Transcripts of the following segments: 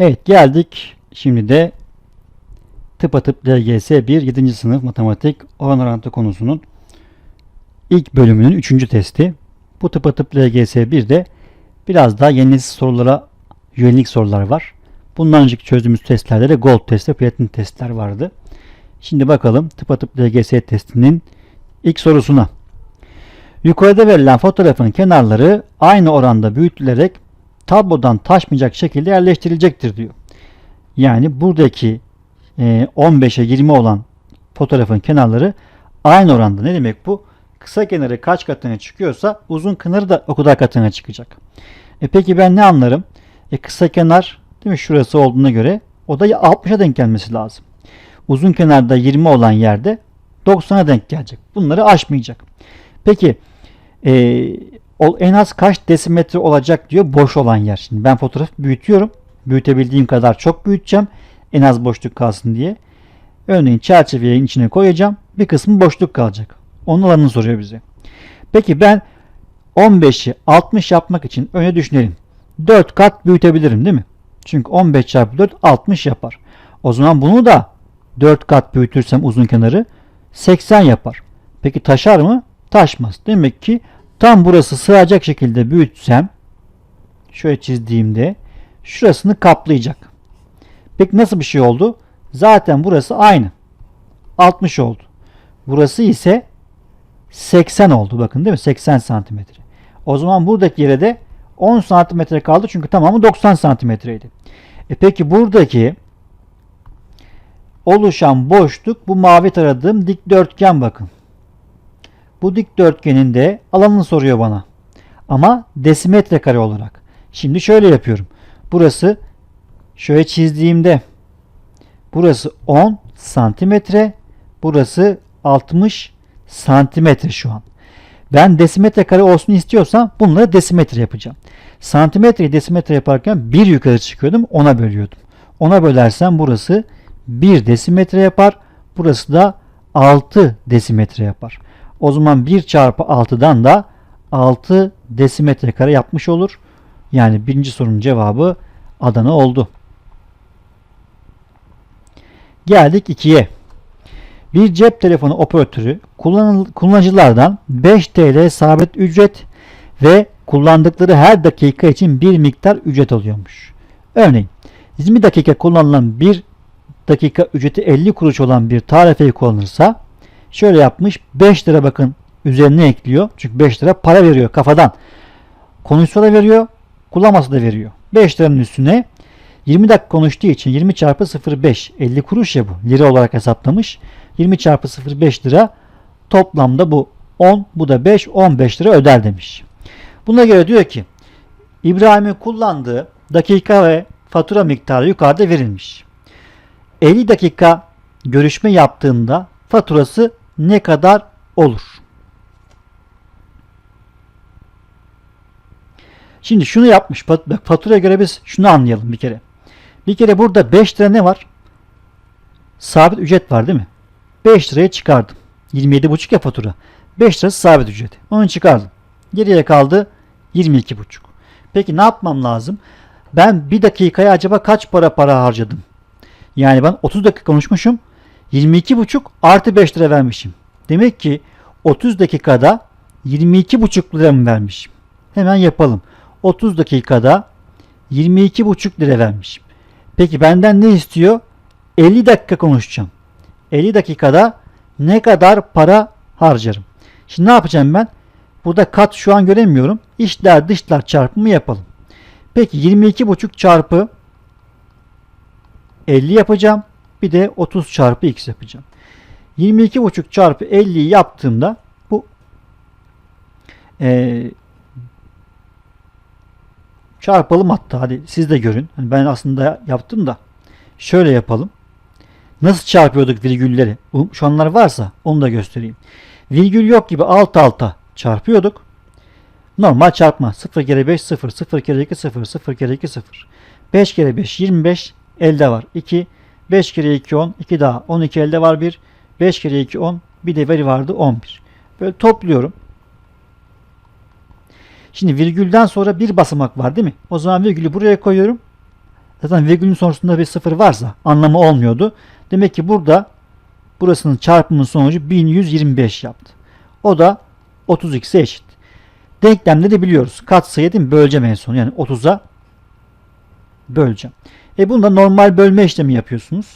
Evet geldik şimdi de tıpatıp LGS 1 7. sınıf matematik oran orantı konusunun ilk bölümünün 3. testi. Bu tıpatıp LGS 1'de biraz daha yeni sorulara yönelik sorular var. Bundan önceki çözdüğümüz testlerde de gold test ve platin testler vardı. Şimdi bakalım tıpatıp LGS testinin ilk sorusuna. Yukarıda verilen fotoğrafın kenarları aynı oranda büyütülerek tablodan taşmayacak şekilde yerleştirilecektir diyor. Yani buradaki e, 15'e 20 olan fotoğrafın kenarları aynı oranda. Ne demek bu? Kısa kenarı kaç katına çıkıyorsa uzun kenarı da o kadar katına çıkacak. E peki ben ne anlarım? E kısa kenar değil mi şurası olduğuna göre o da 60'a denk gelmesi lazım. Uzun kenarda 20 olan yerde 90'a denk gelecek. Bunları aşmayacak. Peki e, en az kaç desimetre olacak diyor boş olan yer. Şimdi ben fotoğrafı büyütüyorum. Büyütebildiğim kadar çok büyüteceğim. En az boşluk kalsın diye. Örneğin çerçeveyi içine koyacağım. Bir kısmı boşluk kalacak. Onun alanını soruyor bize. Peki ben 15'i 60 yapmak için öne düşünelim. 4 kat büyütebilirim değil mi? Çünkü 15 çarpı 4 60 yapar. O zaman bunu da 4 kat büyütürsem uzun kenarı 80 yapar. Peki taşar mı? Taşmaz. Demek ki tam burası sığacak şekilde büyütsem şöyle çizdiğimde şurasını kaplayacak. Peki nasıl bir şey oldu? Zaten burası aynı. 60 oldu. Burası ise 80 oldu. Bakın değil mi? 80 santimetre. O zaman buradaki yere de 10 santimetre kaldı. Çünkü tamamı 90 santimetreydi. E peki buradaki oluşan boşluk bu mavi taradığım dikdörtgen bakın. Bu dikdörtgenin de alanını soruyor bana. Ama desimetre kare olarak. Şimdi şöyle yapıyorum. Burası şöyle çizdiğimde burası 10 santimetre burası 60 santimetre şu an. Ben desimetre kare olsun istiyorsam bunları desimetre yapacağım. Santimetreyi desimetre yaparken bir yukarı çıkıyordum ona bölüyordum. Ona bölersem burası 1 desimetre yapar. Burası da 6 desimetre yapar. O zaman 1 çarpı 6'dan da 6 desimetre kare yapmış olur. Yani birinci sorunun cevabı Adana oldu. Geldik 2'ye. Bir cep telefonu operatörü kullanıcılardan 5 TL sabit ücret ve kullandıkları her dakika için bir miktar ücret alıyormuş. Örneğin 20 dakika kullanılan bir dakika ücreti 50 kuruş olan bir tarifeyi kullanırsa şöyle yapmış 5 lira bakın üzerine ekliyor. Çünkü 5 lira para veriyor kafadan. Konuşsa da veriyor, kullanmasa da veriyor. 5 liranın üstüne 20 dakika konuştuğu için 20 çarpı 0,5 50 kuruş ya bu. Lira olarak hesaplamış. 20 çarpı 0,5 lira toplamda bu 10 bu da 5 15 lira öder demiş. Buna göre diyor ki İbrahim'in kullandığı dakika ve fatura miktarı yukarıda verilmiş. 50 dakika görüşme yaptığında faturası ne kadar olur? Şimdi şunu yapmış. Bak faturaya göre biz şunu anlayalım bir kere. Bir kere burada 5 lira ne var? Sabit ücret var değil mi? 5 liraya çıkardım. 27,5 ya fatura. 5 lirası sabit ücret. Onu çıkardım. Geriye kaldı 22,5. Peki ne yapmam lazım? Ben bir dakikaya acaba kaç para para harcadım? Yani ben 30 dakika konuşmuşum. 22,5 artı 5 lira vermişim. Demek ki 30 dakikada 22,5 lira mı vermişim? Hemen yapalım. 30 dakikada 22,5 lira vermişim. Peki benden ne istiyor? 50 dakika konuşacağım. 50 dakikada ne kadar para harcarım? Şimdi ne yapacağım ben? Burada kat şu an göremiyorum. İçler dışlar çarpımı yapalım. Peki 22,5 çarpı 50 yapacağım. Bir de 30 çarpı x yapacağım. 22,5 çarpı 50'yi yaptığımda bu e, çarpalım hatta hadi siz de görün. Hani ben aslında yaptım da şöyle yapalım. Nasıl çarpıyorduk virgülleri? Şu anlar varsa onu da göstereyim. Virgül yok gibi alt alta çarpıyorduk. Normal çarpma. 0 kere 5 0, 0 kere 2 0, 0 kere 2 0. 5 kere 5 25 elde var 2. 5 kere 2 10, 2 daha 12 elde var 1. 5 kere 2 10, bir de veri vardı 11. Böyle topluyorum. Şimdi virgülden sonra bir basamak var değil mi? O zaman virgülü buraya koyuyorum. Zaten virgülün sonrasında bir sıfır varsa anlamı olmuyordu. Demek ki burada burasının çarpımının sonucu 1125 yaptı. O da 30x'e eşit. Denklemde de biliyoruz. Katsayı değil mi? Böleceğim en son. Yani 30'a böleceğim. E bunda normal bölme işlemi yapıyorsunuz.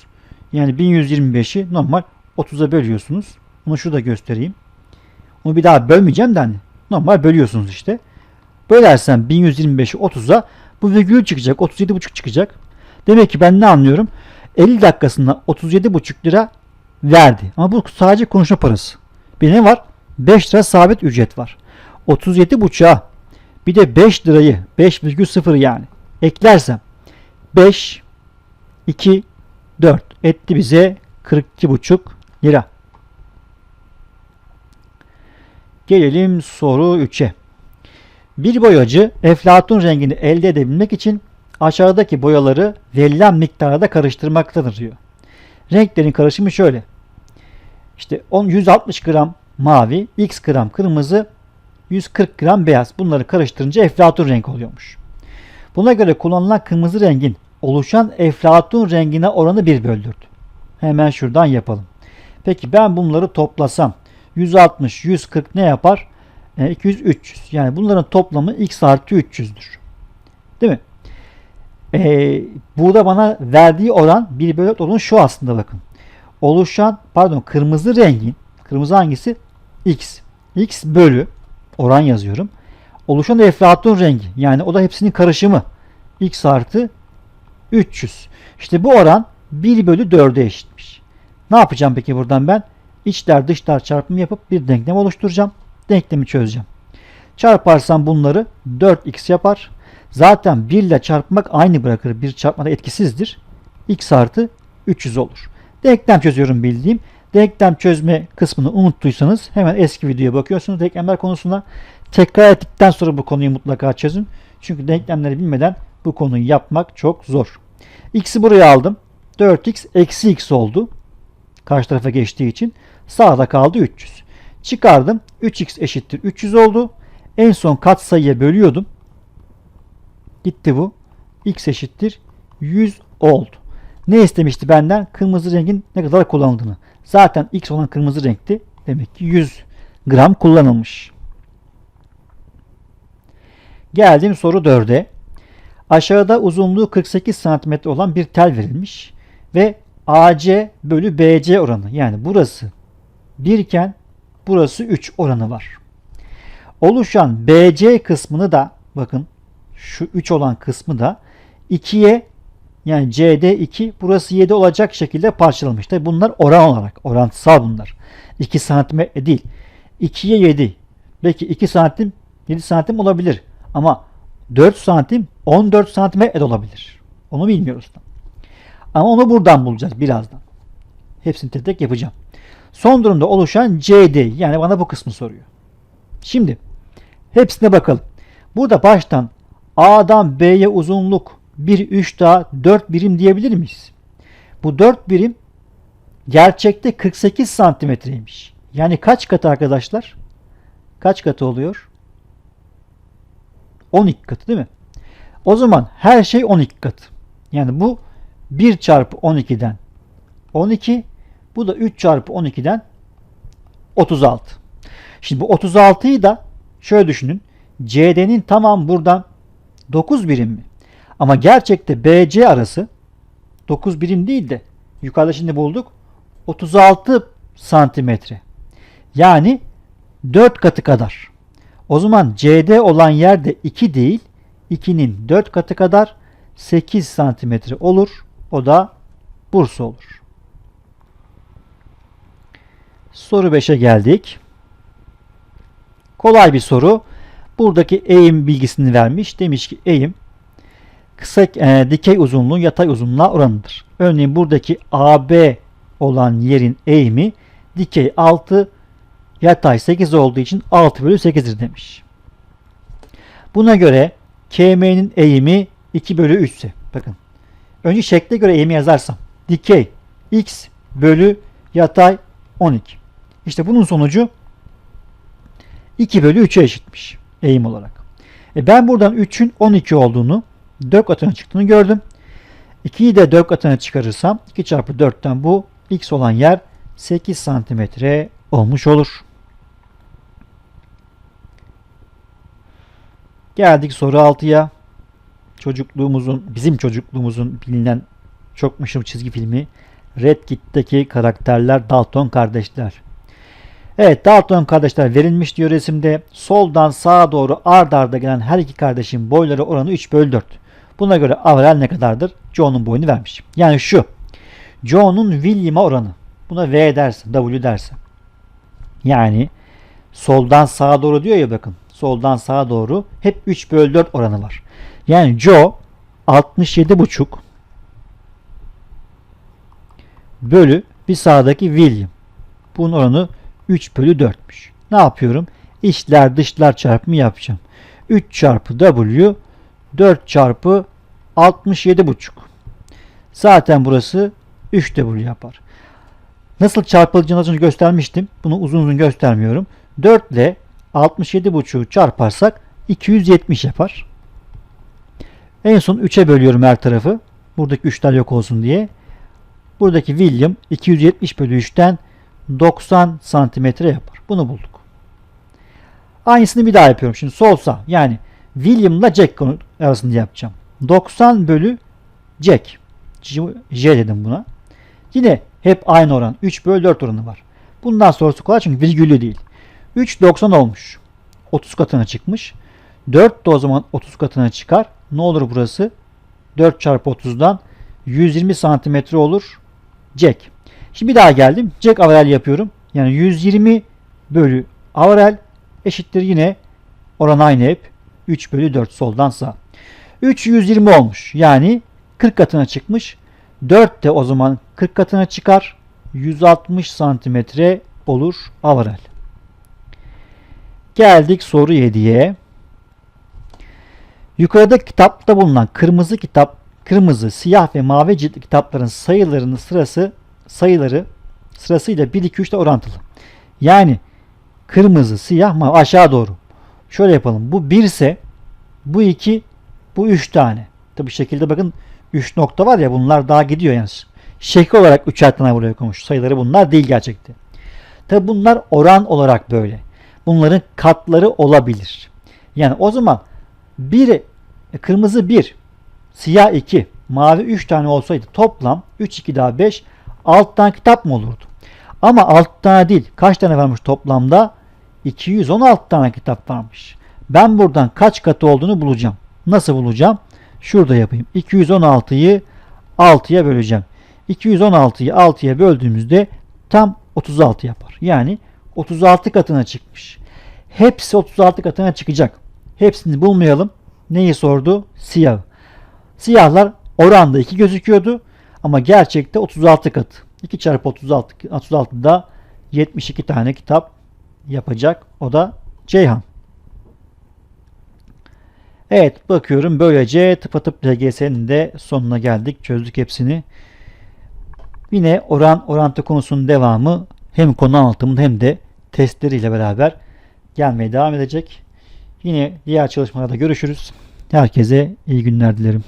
Yani 1125'i normal 30'a bölüyorsunuz. Bunu şurada göstereyim. Onu bir daha bölmeyeceğim de hani normal bölüyorsunuz işte. Bölersem 1125'i 30'a bu virgül çıkacak. 37,5 çıkacak. Demek ki ben ne anlıyorum? 50 dakikasında 37,5 lira verdi. Ama bu sadece konuşma parası. Bir ne var? 5 lira sabit ücret var. 37,5'a bir de 5 lirayı 5,0 yani eklersem 5 2 4 etti bize 42,5 lira. Gelelim soru 3'e. Bir boyacı eflatun rengini elde edebilmek için aşağıdaki boyaları verilen miktarda karıştırmaktadır diyor. Renklerin karışımı şöyle. İşte 10 160 gram mavi, x gram kırmızı, 140 gram beyaz. Bunları karıştırınca eflatun renk oluyormuş. Buna göre kullanılan kırmızı rengin oluşan eflatun rengine oranı 1 böldürdü. Hemen şuradan yapalım. Peki ben bunları toplasam 160, 140 ne yapar? E, 200, 300. Yani bunların toplamı x artı 300'dür. Değil mi? E, burada bana verdiği oran 1 bölü 4 oranı şu aslında bakın. Oluşan pardon kırmızı rengin kırmızı hangisi? X. X bölü oran yazıyorum. Oluşan eflatun rengi yani o da hepsinin karışımı. X artı 300. İşte bu oran 1 bölü 4'e eşitmiş. Ne yapacağım peki buradan ben? İçler dışlar çarpımı yapıp bir denklem oluşturacağım. Denklemi çözeceğim. Çarparsam bunları 4x yapar. Zaten 1 ile çarpmak aynı bırakır. Bir çarpmada etkisizdir. x artı 300 olur. Denklem çözüyorum bildiğim. Denklem çözme kısmını unuttuysanız hemen eski videoya bakıyorsunuz. Denklemler konusuna tekrar ettikten sonra bu konuyu mutlaka çözün. Çünkü denklemleri bilmeden bu konuyu yapmak çok zor. X'i buraya aldım. 4x eksi x oldu. Karşı tarafa geçtiği için. Sağda kaldı 300. Çıkardım. 3x eşittir 300 oldu. En son katsayıya bölüyordum. Gitti bu. x eşittir 100 oldu. Ne istemişti benden? Kırmızı rengin ne kadar kullanıldığını. Zaten x olan kırmızı renkti. Demek ki 100 gram kullanılmış. Geldim soru 4'e. Aşağıda uzunluğu 48 cm olan bir tel verilmiş ve AC bölü BC oranı yani burası 1 iken burası 3 oranı var. Oluşan BC kısmını da bakın şu 3 olan kısmı da 2'ye yani CD 2 burası 7 olacak şekilde parçalamış. Tabi bunlar oran olarak orantısal bunlar. 2 santimetre değil. 2'ye 7. Belki 2 santim 7 santim olabilir. Ama 4 santim 14 santimetre de olabilir. Onu bilmiyoruz. Ama onu buradan bulacağız birazdan. Hepsini tek tek yapacağım. Son durumda oluşan CD yani bana bu kısmı soruyor. Şimdi hepsine bakalım. Burada baştan A'dan B'ye uzunluk 1, 3 daha 4 birim diyebilir miyiz? Bu 4 birim gerçekte 48 santimetreymiş. Yani kaç katı arkadaşlar? Kaç katı oluyor? 12 katı değil mi? O zaman her şey 12 katı. Yani bu 1 çarpı 12'den 12 bu da 3 çarpı 12'den 36. Şimdi bu 36'yı da şöyle düşünün. CD'nin tamam buradan 9 birim mi? Ama gerçekte BC arası 9 birim değil de yukarıda şimdi bulduk 36 santimetre. Yani 4 katı kadar. O zaman CD olan yerde 2 değil 2'nin 4 katı kadar 8 santimetre olur. O da Bursa olur. Soru 5'e geldik. Kolay bir soru. Buradaki eğim bilgisini vermiş. Demiş ki eğim kısa e, dikey uzunluğun yatay uzunluğa oranıdır. Örneğin buradaki AB olan yerin eğimi dikey 6 yatay 8 olduğu için 6 bölü 8'dir demiş. Buna göre KM'nin eğimi 2 bölü 3 ise bakın önce şekle göre eğimi yazarsam dikey x bölü yatay 12. İşte bunun sonucu 2 bölü 3'e eşitmiş eğim olarak. E ben buradan 3'ün 12 olduğunu 4 katına çıktığını gördüm. 2'yi de 4 katına çıkarırsam 2 çarpı 4'ten bu x olan yer 8 santimetre olmuş olur. Geldik soru 6'ya. Çocukluğumuzun, bizim çocukluğumuzun bilinen çok meşhur çizgi filmi Red Kit'teki karakterler Dalton kardeşler. Evet Dalton kardeşler verilmiş diyor resimde. Soldan sağa doğru ard arda gelen her iki kardeşin boyları oranı 3 bölü 4. Buna göre averel ne kadardır? Joe'nun boyunu vermiş. Yani şu. Joe'nun William'a oranı. Buna V dersin, W dersin. Yani soldan sağa doğru diyor ya bakın. Soldan sağa doğru hep 3 bölü 4 oranı var. Yani Joe 67,5 bölü bir sağdaki William. Bunun oranı 3 bölü 4'müş. Ne yapıyorum? İçler dışlar çarpımı yapacağım. 3 çarpı W 4 çarpı 67,5. Zaten burası 3 W yapar. Nasıl çarpılacağını az önce göstermiştim. Bunu uzun uzun göstermiyorum. 4 ile 67,5'u çarparsak 270 yapar. En son 3'e bölüyorum her tarafı. Buradaki 3'ler yok olsun diye. Buradaki William 270 bölü 3'ten 90 santimetre yapar. Bunu bulduk. Aynısını bir daha yapıyorum. Şimdi solsa yani William'la Jack arasında yapacağım. 90 bölü Jack. J dedim buna. Yine hep aynı oran. 3 bölü 4 oranı var. Bundan sonrası kolay çünkü virgüllü değil. 3 90 olmuş. 30 katına çıkmış. 4 de o zaman 30 katına çıkar. Ne olur burası? 4 çarpı 30'dan 120 santimetre olur. Jack. Şimdi bir daha geldim. Jack averel yapıyorum. Yani 120 bölü averel eşittir yine oran aynı hep. 3 bölü 4 soldan sağ. 3 120 olmuş. Yani 40 katına çıkmış. 4 de o zaman 40 katına çıkar. 160 santimetre olur averel. Geldik soru 7'ye. Yukarıda kitapta bulunan kırmızı kitap, kırmızı, siyah ve mavi ciltli kitapların sayılarının sırası sayıları sırasıyla 1 2 3 ile orantılı. Yani kırmızı, siyah, mavi aşağı doğru. Şöyle yapalım. Bu 1 ise bu 2, bu 3 tane. Tabi şekilde bakın 3 nokta var ya bunlar daha gidiyor yani. Şekil olarak 3'er tane buraya koymuş. Sayıları bunlar değil gerçekte. Tabi bunlar oran olarak böyle. Bunların katları olabilir. Yani o zaman bir kırmızı 1, siyah 2, mavi 3 tane olsaydı toplam 3 2 daha 5 6 tane kitap mı olurdu? Ama 6 tane değil. Kaç tane varmış toplamda? 216 tane kitap varmış. Ben buradan kaç katı olduğunu bulacağım. Nasıl bulacağım? Şurada yapayım. 216'yı 6'ya böleceğim. 216'yı 6'ya böldüğümüzde tam 36 yapar. Yani 36 katına çıkmış. Hepsi 36 katına çıkacak. Hepsini bulmayalım. Neyi sordu? Siyah. Siyahlar oranda 2 gözüküyordu. Ama gerçekte 36 kat. 2 çarpı 36, 36 da 72 tane kitap yapacak. O da Ceyhan. Evet bakıyorum böylece tıpatıp LGS'nin de sonuna geldik. Çözdük hepsini. Yine oran orantı konusunun devamı hem konu anlatımında hem de testleriyle beraber gelmeye devam edecek. Yine diğer çalışmalarda görüşürüz. Herkese iyi günler dilerim.